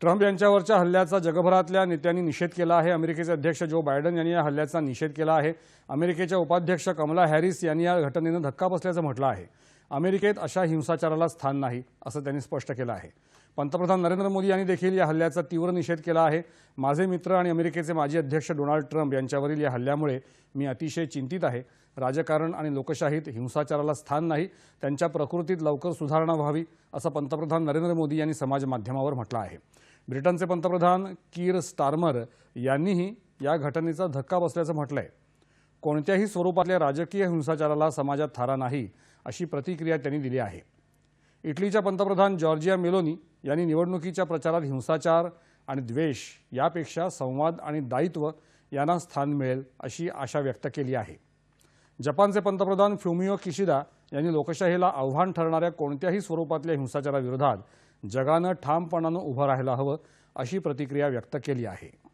Trump यांच्यावरच्या हल्ल्याचा जगभरातल्या नेत्यांनी निषेध केला आहे. अमेरिकेचे अध्यक्ष जो बायडन यांनी या हल्ल्याचा निषेध केला आहे. अमेरिकेच्या उपाध्यक्ष कमला हॅरिस यांनी या घटनेनं धक्का बसल्याचं म्हटलं आहे. अमेरिकेत अशा हिंसाचाराला स्थान नाही असं त्यांनी स्पष्ट केलं आहे. पंतप्रधान नरेंद्र मोदी यांनी देखील या हल्ल्याचा तीव्र निषेध केला आहे. माझे मित्र आणि अमेरिकेचे माजी अध्यक्ष डोनाल्ड ट्रम्प यांच्यावरील या हल्ल्यामुळे मी अतिशय चिंतित आहे. राजकारण आणि लोकशाहीत हिंसाचाराला स्थान नाही त्यांच्या प्रकृतीत लवकर सुधारणा व्हावी असं पंतप्रधान नरेंद्र मोदी यांनी समाज माध्यमावर म्हटलं आहे. ब्रिटनचे पंतप्रधान कीर स्टार्मर यांनीही या घटनेचा धक्का बसल्याचं म्हटलंय. कोणत्याही स्वरूपातल्या राजकीय हिंसाचाराला समाजात थारा नाही अशी प्रतिक्रिया त्यांनी दिली आहे. इटलीच्या पंतप्रधान जॉर्जिया मेलोनी यांनी निवडणुकीच्या प्रचारात हिंसाचार आणि द्वेष यापेक्षा संवाद आणि दायित्व यांना स्थान मिळेल अशी आशा व्यक्त केली आहे. जपानचे पंतप्रधान फ्युमिओ किशिदा यांनी लोकशाहीला आव्हान ठरणाऱ्या कोणत्याही स्वरूपातल्या हिंसाचाराविरोधात जगानं ठामपणानं उभं राहायला हवं अशी प्रतिक्रिया व्यक्त केली आहे.